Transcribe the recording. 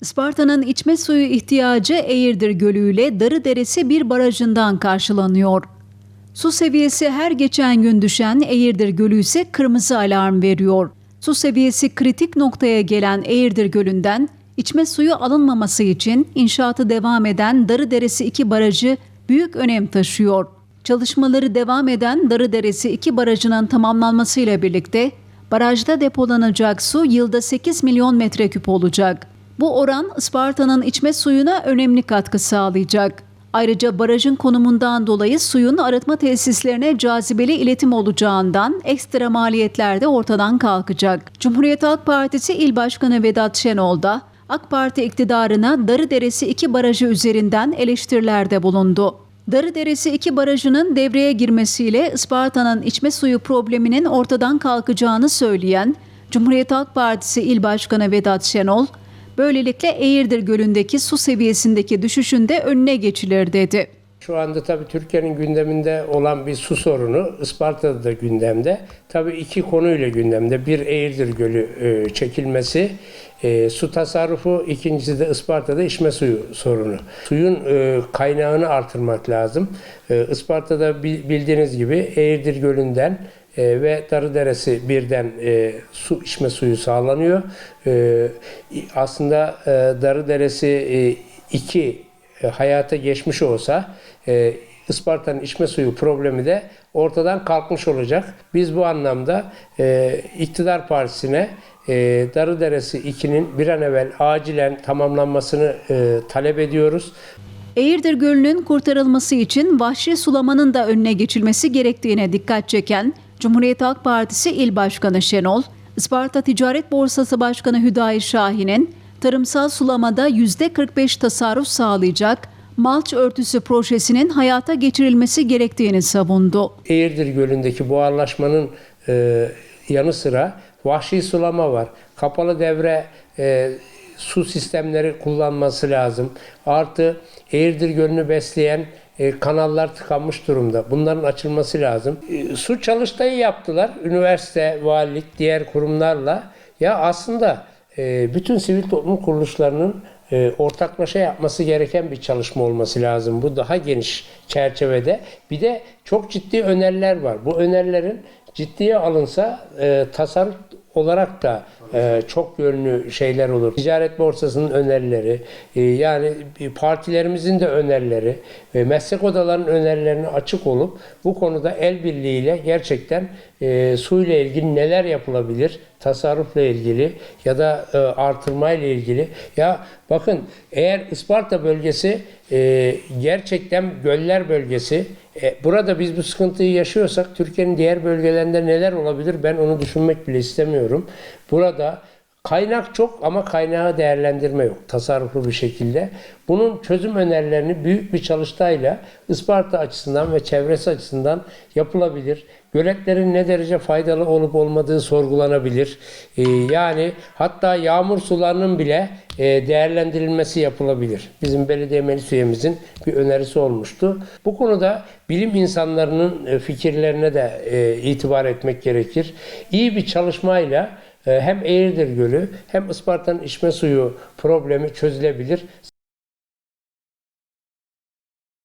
Isparta'nın içme suyu ihtiyacı Eğirdir Gölü ile Darıderesi bir barajından karşılanıyor. Su seviyesi her geçen gün düşen Eğirdir Gölü ise kırmızı alarm veriyor. Su seviyesi kritik noktaya gelen Eğirdir Gölü'nden içme suyu alınmaması için inşaatı devam eden Darıderesi 2 barajı büyük önem taşıyor. Çalışmaları devam eden Darıderesi 2 barajının tamamlanmasıyla birlikte barajda depolanacak su yılda 8 milyon metreküp olacak. Bu oran Isparta'nın içme suyuna önemli katkı sağlayacak. Ayrıca barajın konumundan dolayı suyun arıtma tesislerine cazibeli iletim olacağından ekstra maliyetler de ortadan kalkacak. Cumhuriyet Halk Partisi İl Başkanı Vedat Şenol da AK Parti iktidarına Darıderesi 2 barajı üzerinden eleştirilerde bulundu. Darıderesi 2 barajının devreye girmesiyle Isparta'nın içme suyu probleminin ortadan kalkacağını söyleyen Cumhuriyet Halk Partisi İl Başkanı Vedat Şenol, böylelikle Eğirdir Gölü'ndeki su seviyesindeki düşüşün de önüne geçilir dedi. Şu anda tabii Türkiye'nin gündeminde olan bir su sorunu Isparta'da da gündemde. Tabii iki konuyla gündemde. Bir Eğirdir Gölü e, çekilmesi, e, su tasarrufu, ikincisi de Isparta'da içme suyu sorunu. Suyun e, kaynağını artırmak lazım. E, Isparta'da bi- bildiğiniz gibi Eğirdir Gölü'nden e, ve Darıderesi birden e, su içme suyu sağlanıyor. E, aslında e, Darıderesi e, iki e, hayata geçmiş olsa e, Isparta'nın içme suyu problemi de ortadan kalkmış olacak. Biz bu anlamda e, iktidar partisine e, Darıderesi 2'nin bir an evvel acilen tamamlanmasını e, talep ediyoruz. Eğirdir Gölü'nün kurtarılması için vahşi sulamanın da önüne geçilmesi gerektiğine dikkat çeken Cumhuriyet Halk Partisi İl Başkanı Şenol, Isparta Ticaret Borsası Başkanı Hüdayi Şahin'in tarımsal sulamada %45 tasarruf sağlayacak malç örtüsü projesinin hayata geçirilmesi gerektiğini savundu. Eğirdir Gölü'ndeki buharlaşmanın e, yanı sıra vahşi sulama var. Kapalı devre e, su sistemleri kullanması lazım. Artı Eğirdir Gölü'nü besleyen e, kanallar tıkanmış durumda. Bunların açılması lazım. E, su çalıştayı yaptılar. Üniversite, valilik, diğer kurumlarla. Ya aslında e, bütün sivil toplum kuruluşlarının e, ortaklaşa yapması gereken bir çalışma olması lazım. Bu daha geniş çerçevede. Bir de çok ciddi öneriler var. Bu önerilerin ciddiye alınsa e, tasarruf olarak da e, çok yönlü şeyler olur. Ticaret borsasının önerileri, e, yani partilerimizin de önerileri ve meslek odalarının önerilerine açık olup bu konuda el birliğiyle gerçekten e, suyla ilgili neler yapılabilir, tasarrufla ilgili ya da e, artırmayla ilgili. Ya bakın eğer Isparta bölgesi e, gerçekten göller bölgesi e, burada biz bu sıkıntıyı yaşıyorsak Türkiye'nin diğer bölgelerinde neler olabilir ben onu düşünmek bile istemiyorum. Burada kaynak çok ama kaynağı değerlendirme yok tasarruflu bir şekilde. Bunun çözüm önerilerini büyük bir çalıştayla Isparta açısından ve çevresi açısından yapılabilir. Göletlerin ne derece faydalı olup olmadığı sorgulanabilir. Ee, yani hatta yağmur sularının bile e, değerlendirilmesi yapılabilir. Bizim belediye meclis üyemizin bir önerisi olmuştu. Bu konuda bilim insanlarının e, fikirlerine de e, itibar etmek gerekir. İyi bir çalışmayla hem Eğirdir Gölü hem Isparta'nın içme suyu problemi çözülebilir.